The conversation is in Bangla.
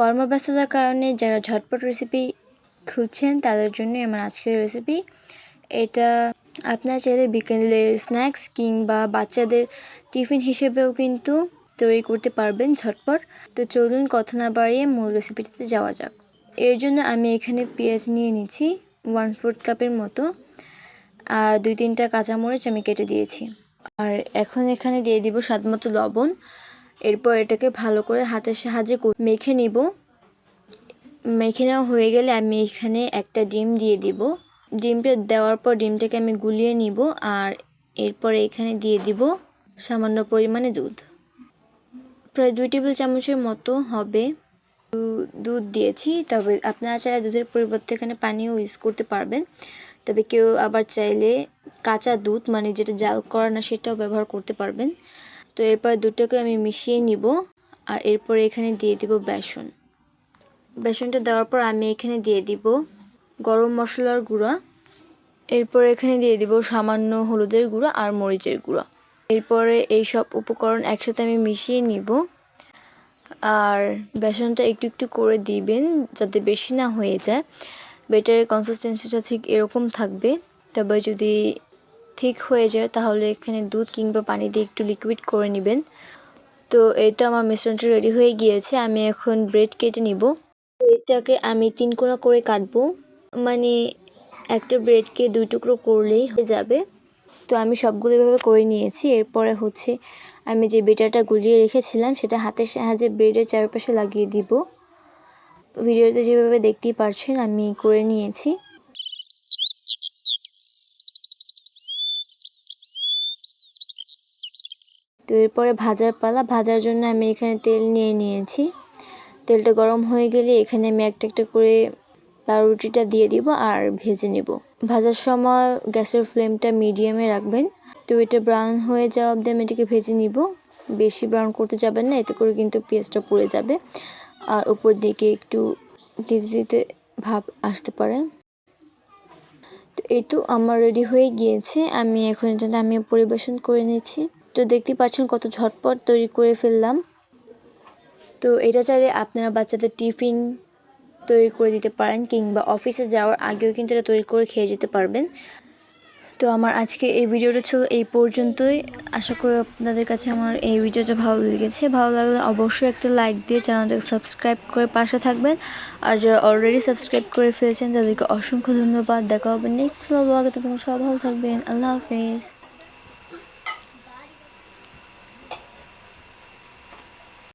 কর্মব্যস্ততার কারণে যারা ঝটপট রেসিপি খুঁজছেন, তাদের জন্য আমার আজকের রেসিপি এটা আপনার চাইলে বিকেলের স্ন্যাক্স কিংবা বাচ্চাদের টিফিন হিসেবেও কিন্তু তৈরি করতে পারবেন ঝটপট। তো চলুন কথা না বাড়িয়ে মূল রেসিপিটিতে যাওয়া যাক। এর জন্য আমি এখানে পেঁয়াজ নিয়ে নিচ্ছি ওয়ান ফোর্থ কাপের মতো আর দুই তিনটা কাঁচামরিচ আমি কেটে দিয়েছি। আর এখন এখানে দিয়ে দিব স্বাদ মতো লবণ। এরপর এটাকে ভালো করে হাতের সাহায্যে মেখে নিব। মেখে নেওয়া হয়ে গেলে আমি এখানে একটা ডিম দিয়ে দিব। ডিমটা দেওয়ার পর ডিমটাকে আমি গুলিয়ে নিব আর এরপর এখানে দিয়ে দিব সামান্য পরিমাণে দুধ। প্রায় দুই টেবিল চামচের মতো হবে দুধ দিয়েছি। তবে আপনারা চাইলে দুধের পরিবর্তে এখানে পানিও ইউজ করতে পারবেন। তবে কেউ আবার চাইলে কাঁচা দুধ মানে যেটা জাল করা না, সেটাও ব্যবহার করতে পারবেন। তো এরপর দুটোকে আমি মিশিয়ে নিব আর এরপর এখানে দিয়ে দিব বেসন। বেসনটা দেওয়ার পর আমি এখানে দিয়ে দিব গরম মশলার গুঁড়া। এরপর এখানে দিয়ে দিব সামান্য হলুদের গুঁড়া আর মরিচের গুঁড়া। এরপরে এই সব উপকরণ একসাথে আমি মিশিয়ে নিব আর বেসনটা একটু একটু করে দিবেন যাতে বেশি না হয়ে যায়। বেটারের কনসিস্টেন্সিটা ঠিক এরকম থাকবে। তবে যদি ঠিক হয়ে যায়, তাহলে এখানে দুধ কিংবা পানি দিয়ে একটু লিকুইড করে নেবেন। তো এই তো আমার মিশ্রণটা রেডি হয়ে গিয়েছে, আমি এখন ব্রেড কেটে নিব। ব্রেডটাকে আমি তিন কোনা করে কাটবো মানে একটা ব্রেডকে দুই টুকরো করলেই হয়ে যাবে। তো আমি সবগুলো এভাবে করে নিয়েছি, এরপরে হচ্ছে আমি যে বেটারটা গুলিয়ে রেখেছিলাম, সেটা হাতের সাহায্যে ব্রেডের চারপাশে লাগিয়ে দিব। ভিডিওতে যেভাবে দেখতেই পারছেন, আমি করে নিয়েছি। তো এরপরে ভাজার পালা। ভাজার জন্য আমি এখানে তেল নিয়ে নিয়েছি। তেলটা গরম হয়ে গেলে এখানে আমি একটা একটা করে পাউরুটিটা দিয়ে দিব আর ভেজে নেব। ভাজার সময় গ্যাসের ফ্লেমটা মিডিয়ামে রাখবেন। তো এটা ব্রাউন হয়ে যাওয়া অবধি আমি এটাকে ভেজে নিব। বেশি ব্রাউন করতে যাবেন না, এতে করে কিন্তু পেঁয়াজটা পড়ে যাবে। আর উপর দিকে একটু দিতে দিতে ভাব আসতে পারে। তো এই তো আমার রেডি হয়ে গিয়েছে। আমি এখন এটা আমি পরিবেশন করে নিয়েছি তো দেখতে পাচ্ছেন কত ঝটপট তৈরি করে ফেললাম। তো এটা চাইলে আপনারা বাচ্চাদের টিফিন তৈরি করে দিতে পারেন কিংবা অফিসে যাওয়ার আগেও কিন্তু এটা তৈরি করে খেয়ে যেতে পারবেন। তো আমার আজকে এই ভিডিওটা ছিল এই পর্যন্তই। আশা করি আপনাদের কাছে আমার এই ভিডিওটা ভালো লেগেছে। ভালো লাগলে অবশ্যই একটা লাইক দিয়ে চ্যানেলটাকে সাবস্ক্রাইব করে পাশে থাকবেন। আর যারা অলরেডি সাবস্ক্রাইব করে ফেলেছেন, তাদেরকে অসংখ্য ধন্যবাদ। দেখা হবে নেক্সট ব্লগে সব ভালো থাকবেন। আল্লাহ হাফেজ।